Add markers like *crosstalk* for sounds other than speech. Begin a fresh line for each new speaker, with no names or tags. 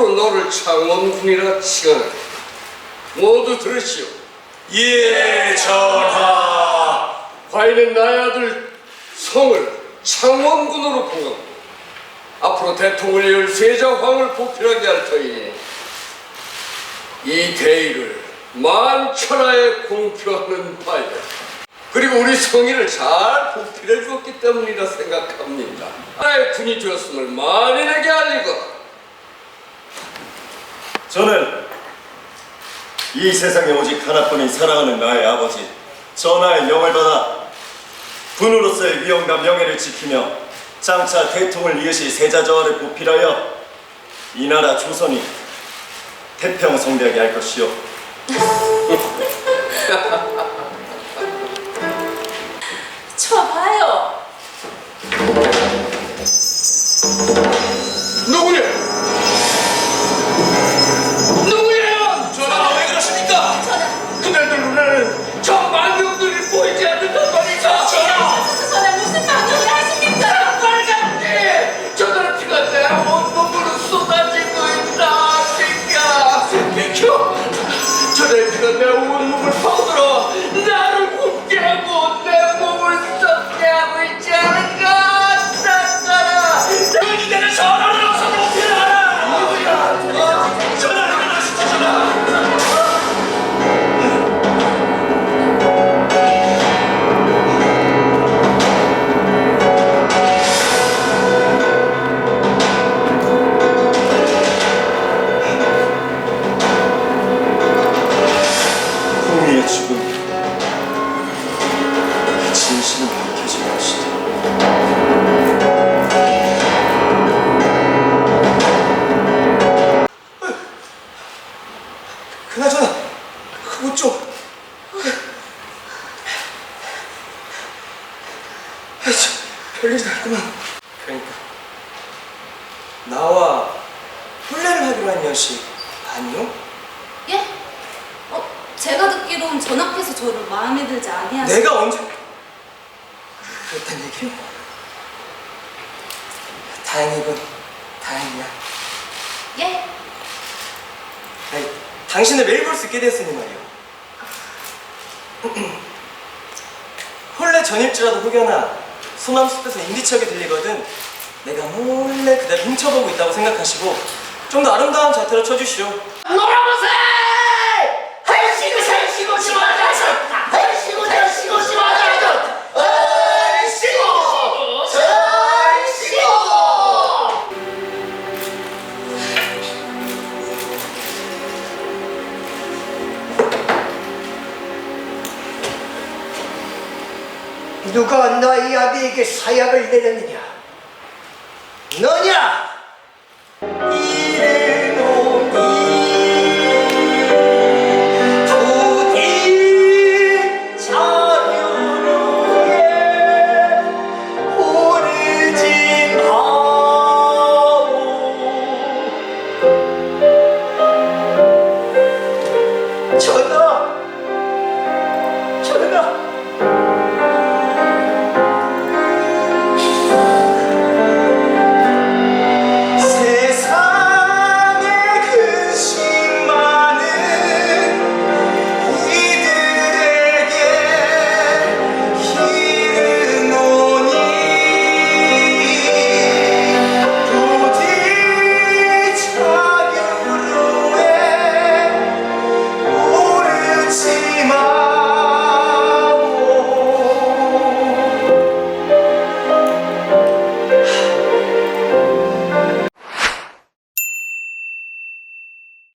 앞으로 너를 창원군이라 칭하네. 모두 들으시오.
예, 전하.
과인은 나의 아들 성을 창원군으로 봉하고 앞으로 대통을 열 세자황을 보필하게 할 터이니 이 대의를 만천하에 공표하는 바이다. 그리고 우리 성의를 잘 보필해 주었기 때문이라 생각합니다. 나의 군이 되었음을 만인에게 알리고
저는 이 세상에 오직 하나뿐인 사랑하는 나의 아버지 전하의 명을 받아 군으로서의 위엄과 명예를 지키며 장차 대통을 이으실 세자저하를 보필하여 이 나라 조선이 태평성대하게 할 것이요 *laughs*
저들의 피
났구만
그러니까 나와 혼례를 하기로 한 여시 아니요?
예? 어, 제가 듣기론 전하께서 저를 마음에 들지 아니하시.
내가 언제 그랬단 얘기요? 다행이군 다행이야
예?
아니 당신을 매일 볼 수 있게 됐으니 말이요 *clears throat* 혼례 전일지라도 혹여나 소남숲에서 인기척이 들리거든. 내가 몰래 그대를 훔쳐보고 있다고 생각하시고 좀 더 아름다운 자태로 쳐주시오.
놀아 누가 너희 아비에게 사약을 내렸느냐?